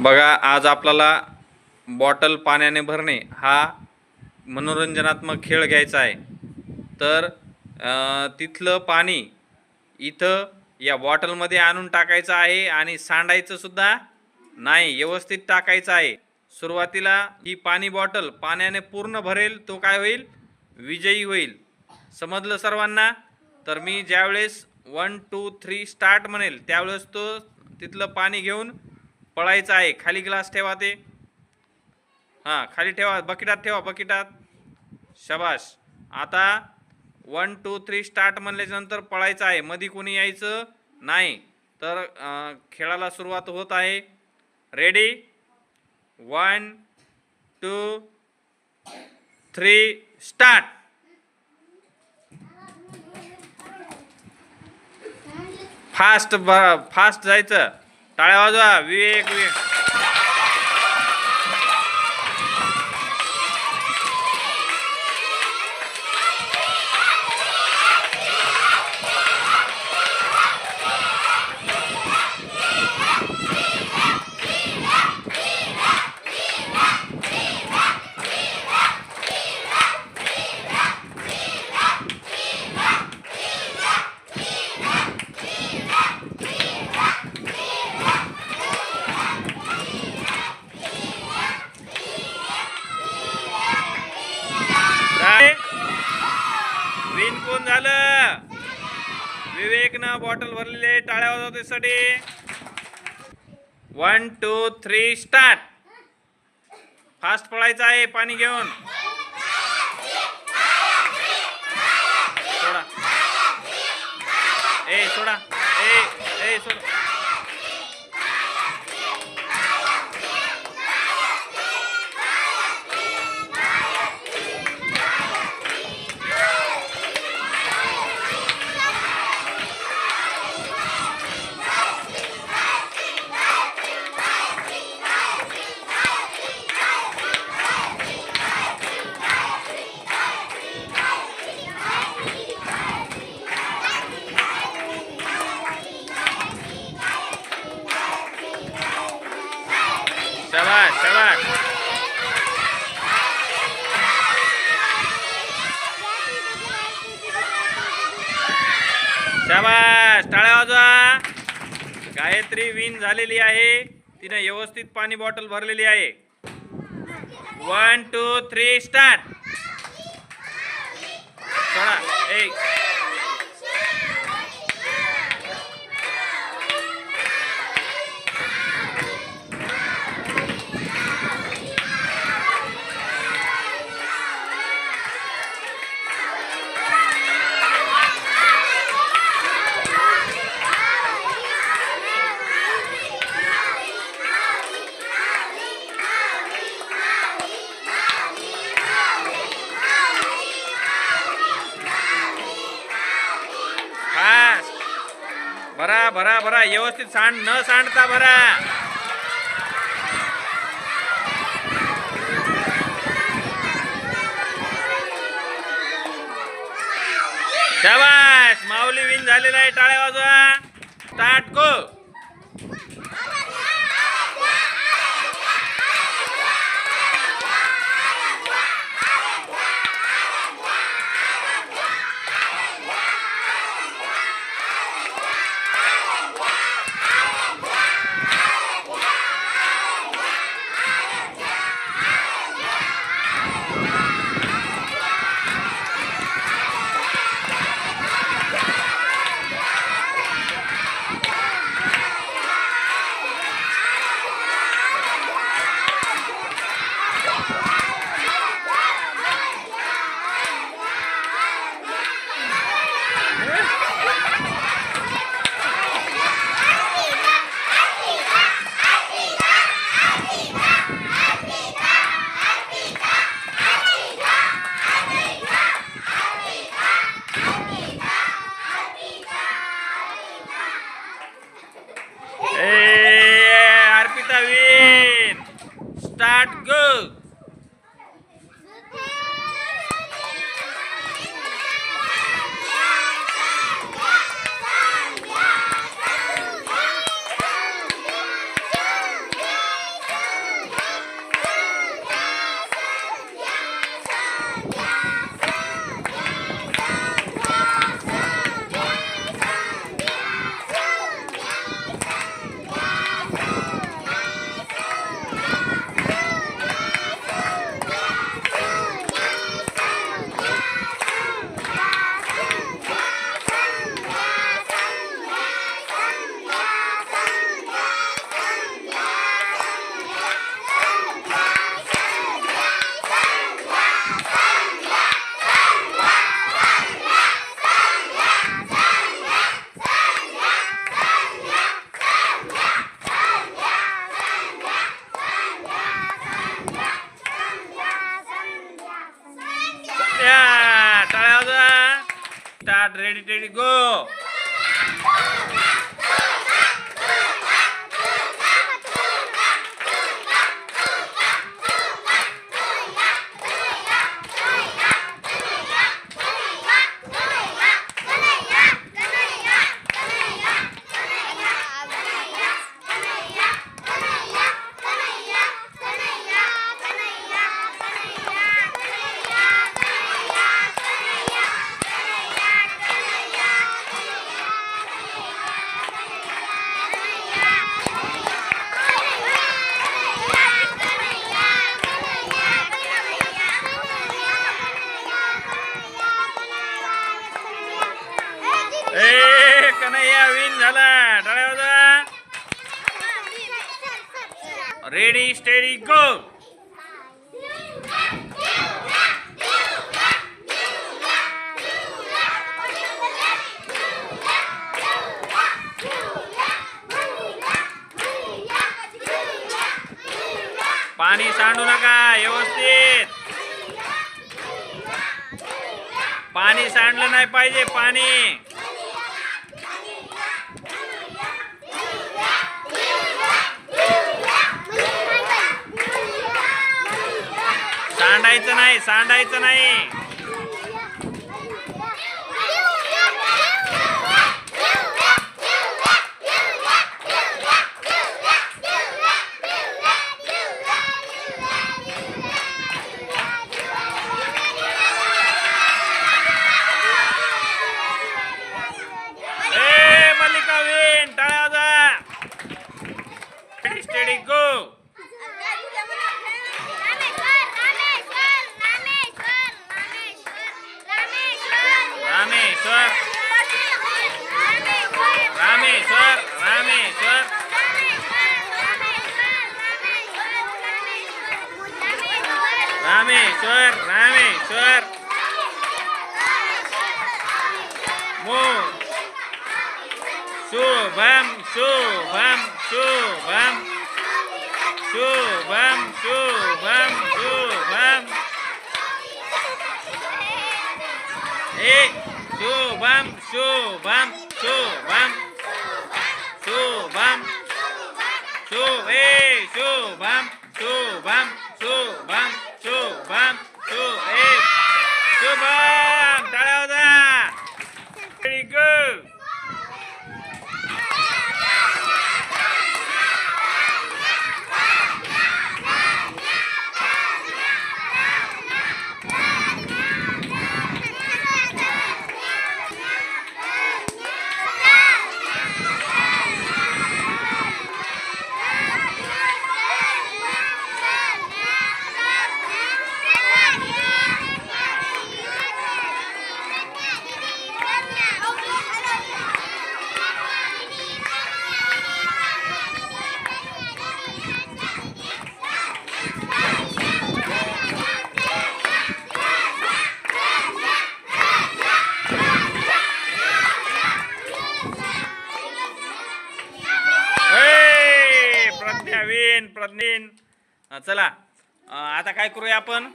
बघा आज आपल्याला बॉटल पाण्याने भरणे हा मनोरंजनात्मक खेळ घ्यायचा आहे. तर तिथलं पाणी इथं या बॉटलमध्ये आणून टाकायचं आहे आणि सांडायचंसुद्धा नाही व्यवस्थित टाकायचं आहे. सुरुवातीला ही पाणी बॉटल पाण्याने पूर्ण भरेल तो काय होईल? विजयी होईल. समजलं सर्वांना? तर मी ज्यावेळेस वन टू थ्री स्टार्ट म्हणेल त्यावेळेस तो तिथलं पाणी घेऊन पळायचं आहे. खाली ग्लास ठेवा ते. हां खाली ठेवा. बकेटात ठेवा बकेटात. शबाश आता वन टू थ्री स्टार्ट म्हणल्याच्या नंतर पळायचं आहे. मध्ये कोणी यायचं? नाही. तर खेळाला सुरुवात होत आहे. Ready one two three start fast ब फास्ट जायचं. टाळ्या वाजवा विवेक विवेक विवेकनं बॉटल भरलेली आहे टाळ्या वाजवतेसाठी one two three start fast पळायचं आहे पाणी घेऊन. सोडा. ए सोडा. ए ए सोडा शाबाश शाबाश शाबाश टाळ्या वाजवा गायत्री विन झालेली आहे. तिने व्यवस्थित पाणी बॉटल भरलेली आहे. वन टू थ्री स्टार्ट सोडा एक फास्ट भरा भरा भरा. व्यवस्थित सांड न सांडता भरा. शाबाश माऊली विन झालेला आहे टाळ्या वाजवा. टाटको. स्टार्ट विन झाला. टाळ्या रेडी स्टेडी गो पाणी सांडू नका व्यवस्थित. पाणी सांडलं नाही पाहिजे पाणी. सांडायचं नाही सांडायचं नाही Suar. Mu. Su bam su bam su bam. Su bam su bam su bam. E su bam su bam. चला. आता काय करूया आपण?